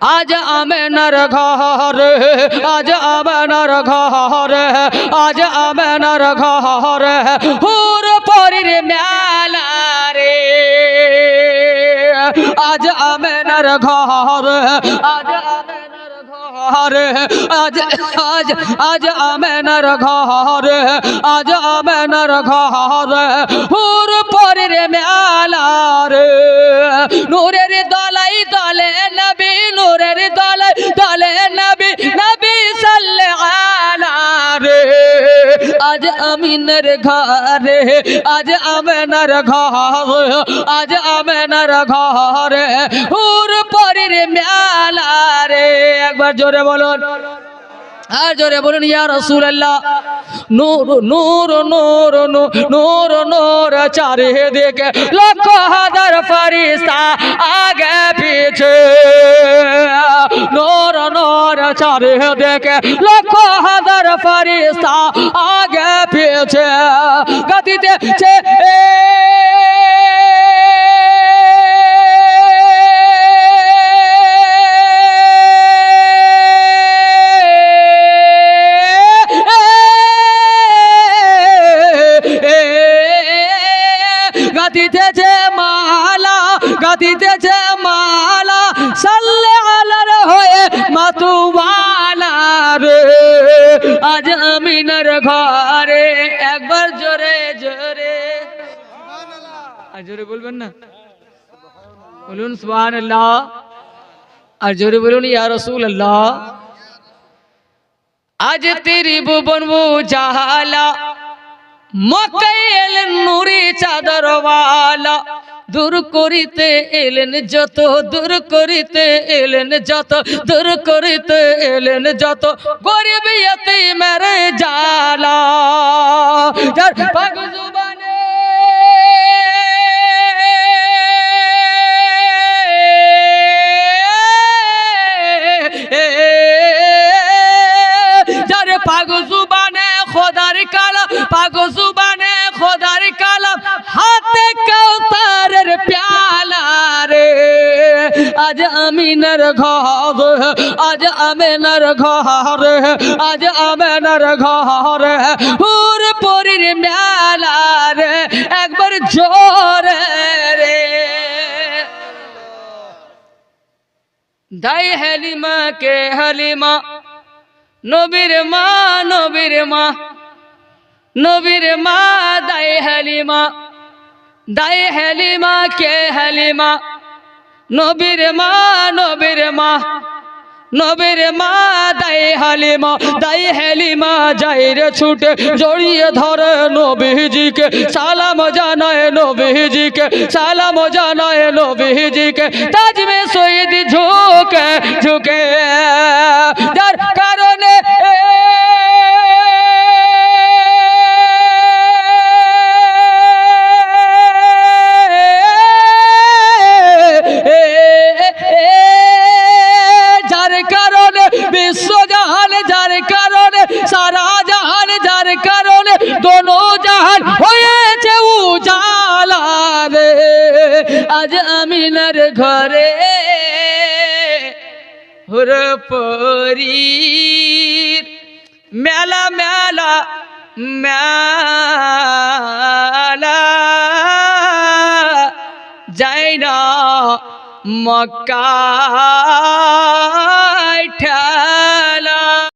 আজ আমেনার ঘরে, আজ আমেনার ঘরে, আজ আমেনার ঘরে, হুর পরির মেলা রে। আজ আমেনার ঘরে, আজ আমেনার ঘরে, আজ আজ আজ আমেনার ঘরে, আজ আমেনার ঘরে, হুর পরির মেলা রে। নূরের দলাই দলে নবী, নূরের দলে দলে নবী নবী সাল্লে আলা রে আজ আমিনের ঘরে, আজ আমেনার ঘরে, আজ আমেনার ঘরে, হুর পরির মেলা রে একবার জোরে বলুন। আর জোরে বলুন, ইয়া রাসূলুল্লাহ। নূর নূর নূর নূর নূর নূর চারে দিকে লক্ষ হাজার ফরিস্তা আগে পিছে নূর নূর চারে দিকে লক্ষ হাজার ফরিস্তা আগে পিছে গতিতে ছে গাতিতেছে মালা গাতিতেছে মালা আর জোরে বলবেন না? বলুন সুবহান আল্লাহ আর জোরে বলুন, ইয়া রসুল আল্লাহ আজ তেরি ভুবন জাহালা মকাই এলেন নুরি চাদরওয়ালা দূর করিতে এলেন যত, দূর করিতে এলেন যত, দূর করিতে এলেন যত। গরিব মেরে জালা পাগ জুবানে খোদার কালাম, পাগ জুবানে খোদার কালাম। হাতে কৌতারের প্যালা রে। আজ আমিনার ঘর, আজ আমিনার ঘর, আজ আমিনার ঘর। হুর পরির মেলা রে, একবার জোরে রে। দাই হালিমা, কে হালিমা? নবীর মা নবীর মা নবীর মা দাই হালিমা দাই হালিমা কে হালিমা নবীর মা নবীর মা নবীর মা দাই হালিমা দাই হালিমা যাই রে ছুটে জড়িয়ে ধরে নবীজিকে সালাম জানায় নবীজিকে সালাম জানায় নবীজিকে তাজমে শহীদ ঝুঁকে ঝুঁকে যার আজ আমিনার ঘরে হুর মেলা মেলা মেলা যাই না মক্কা